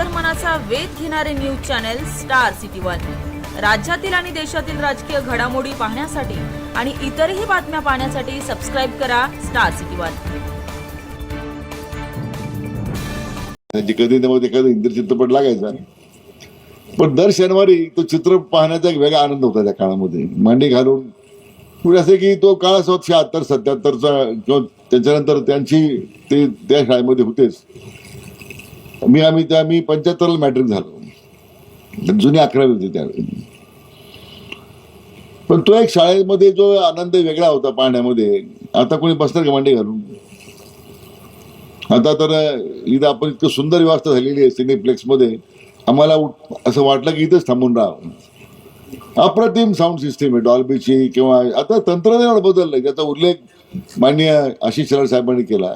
अंतर्मनाचा वेध घेणारे news channel star city one. राज्यातील आणि देशातील राजकीय घडामोडी पाहण्यासाठी आणि इतरही बातम्या पाहण्यासाठी सबस्क्राईब करा स्टार सिटी वन. जिकडे कधी एखादा हिंदी चित्रपट लागायचा. पण दर शनिवारी तो चित्र पाहण्याचा एक वेगळा आनंद होता त्या काळामध्ये. मांडी घालून. म्हणजे पुढे असे की तो काळ असो शहात्तर सत्याहत्तरचा किंवा त्याच्यानंतर त्यांची ते त्या शाळेमध्ये होतेच. मी आम्ही त्या मी पंच्याहत्तरला मॅट्रिक झालो. जुनी अकरावी होती त्यावेळी. पण तो एक शाळेमध्ये जो आनंद वेगळा होता पाहण्यामध्ये आता कोणी बसणार का मांडी घालून? आता तर इथं आपण इतकं सुंदर व्यवस्था झालेली आहे सिनेप्लेक्समध्ये आम्हाला उठ- असं वाटलं की इथंच थांबून राहावं. अप्रतिम साऊंड सिस्टीम आहे डॉल्बीची किंवा आता तंत्रज्ञान बदललं त्याचा उल्लेख माननीय आशिष शेलार साहेबांनी केला.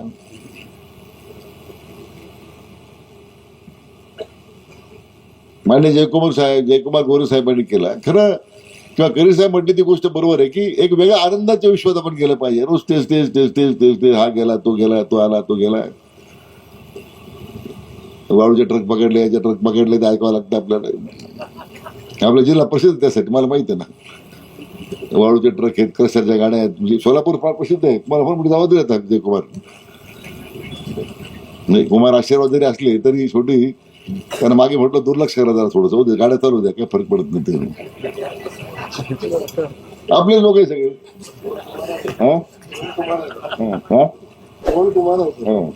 मान्य जयकुमार साहेब जयकुमार गोरे साहेबांनी केला. खरं किंवा करी साहेब म्हटली ती गोष्ट बरोबर आहे की एक वेगळ्या आनंदाच्या विश्वात आपण गेलं पाहिजे. रोज तेच तेच तेच तेच तेच तेच हा गेला तो गेला तो आला तो गेला. वाळूचे ट्रक पकडले याचे ट्रक पकडले ते ऐकावं लागतं आपल्याला. आपला जिल्हा प्रसिद्ध त्यासाठी मला माहिती आहे ना. वाळूचे ट्रक आहेत क्रसरच्या गाड्या आहेत म्हणजे सोलापूर फार प्रसिद्ध आहे. मला फार मोठी जबाबदारी देतात जयकुमार. नाही कुमार आशीर्वाद जरी असले तरी छोटी त्यांना मागे म्हटलं दुर्लक्ष करा जरा थोडंसं. गाड्या चालू द्या काही फरक पडत नाही आपले लोक आहे सगळे. हा? हा हा? हा.